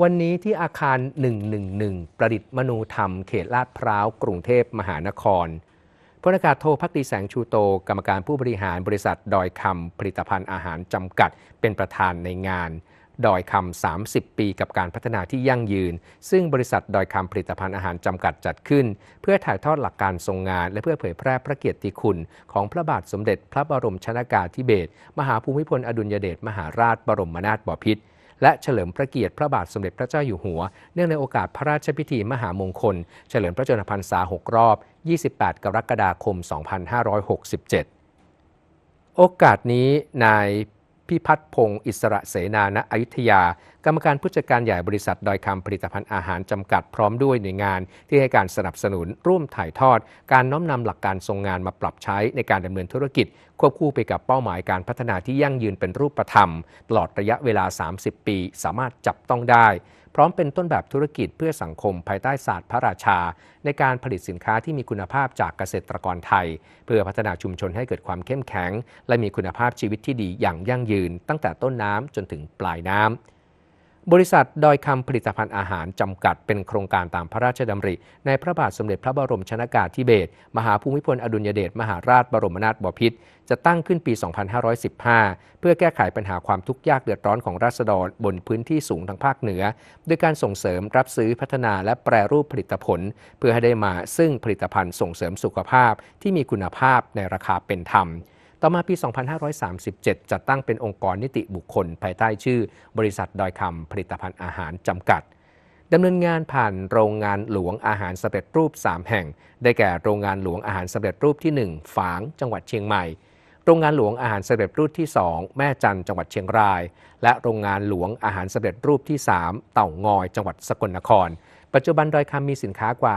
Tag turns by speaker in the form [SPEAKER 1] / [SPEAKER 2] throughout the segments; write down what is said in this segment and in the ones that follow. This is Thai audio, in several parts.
[SPEAKER 1] วันนี้ที่อาคาร 111 ประดิษฐ์มนูธรรม เขตลาดพร้าว กรุงเทพมหานครพลอากาศโทพักดีแสงชูโต กรรมการผู้บริหารบริษัทดอยคำผลิตภัณฑ์อาหารจำกัด เป็นประธานในงาน ดอยคำ 30 ปีกับการพัฒนาที่ยั่งยืน ซึ่งบริษัทดอยคำผลิตภัณฑ์อาหารจำกัดจัดขึ้น เพื่อถ่ายทอดหลักการทรงงาน และเพื่อเผยแพร่พระเกียรติคุณ ของพระบาทสมเด็จพระบรมชนากาธิเบศรมหาภูมิพลอดุลยเดชมหาราชบรมนาถบพิตร และเฉลิมพระเกียรติพระบาทสมเด็จพระเจ้าอยู่หัว เนื่องในโอกาสพระราชพิธีมหามงคล เฉลิมพระชนมพรรษา 6 รอบ 28 กรกฎาคม 2567 โอกาสนี้นายพิพัฒน์พงศ์อิสระเสนาณอยุธยา กรรมการผู้จัดการใหญ่บริษัทดอยคำผลิตภัณฑ์อาหารจำกัดพร้อมด้วยหน่วยงาน ที่ให้การสนับสนุนร่วมถ่ายทอด การน้อมนำหลักการทรงงานมาปรับใช้ในการดำเนินธุรกิจ ควบคู่ไปกับเป้าหมายการพัฒนาที่ยั่งยืนเป็นรูปธรรม ตลอดระยะเวลา 30 ปี สามารถจับต้องได้ พร้อมเป็นต้นแบบธุรกิจเพื่อสังคมภายใต้ศาสตร์พระราชา ในการผลิตสินค้าที่มีคุณภาพจากเกษตรกรไทย เพื่อพัฒนาชุมชนให้เกิดความเข้มแข็ง และมีคุณภาพชีวิตที่ดีอย่างยั่งยืน ตั้งแต่ต้นน้ำจนถึงปลายน้ำ บริษัทดอยคำผลิตภัณฑ์อาหารจำกัดเป็นโครงการตามพระราชดำริ ในพระบาทสมเด็จพระบรมชนากาธิเบศรมหาภูมิพลอดุลยเดชมหาราชบรมนาถบพิตรจะตั้งขึ้นปี 2515 เพื่อแก้ไขปัญหาความทุกข์ยากเดือดร้อนของราษฎรบนพื้นที่สูงทางภาคเหนือ ด้วยการส่งเสริมรับซื้อพัฒนาและแปรรูปผลิตผล เพื่อให้ได้มาซึ่งผลิตภัณฑ์ส่งเสริมสุขภาพที่มีคุณภาพในราคาเป็นธรรม ต่อมาปี 2537 จัดตั้งเป็นองค์กรนิติบุคคล ภายใต้ชื่อ บริษัทดอยคำผลิตภัณฑ์อาหารจำกัดดำเนินงานผ่านโรงงานหลวงอาหารสำเร็จรูป 3 แห่ง ได้แก่โรงงานหลวงอาหารสำเร็จรูปที่ 1 ฝาง จังหวัดเชียงใหม่ โรงงานหลวงอาหารสำเร็จรูปที่ 2 แม่จันจังหวัดเชียงราย และโรงงานหลวงอาหารสำเร็จรูปที่ 3 เต่างอย จังหวัดสกลนคร ปัจจุบันดอยคำมีสินค้ากว่า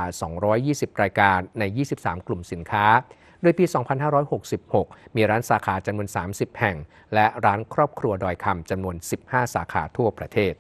[SPEAKER 1] 220 รายการใน 23 กลุ่มสินค้า โดยปี 2566 มีร้านสาขาจำนวน 30 แห่ง และร้านครอบครัวดอยคำจำนวน 15 สาขาทั่วประเทศ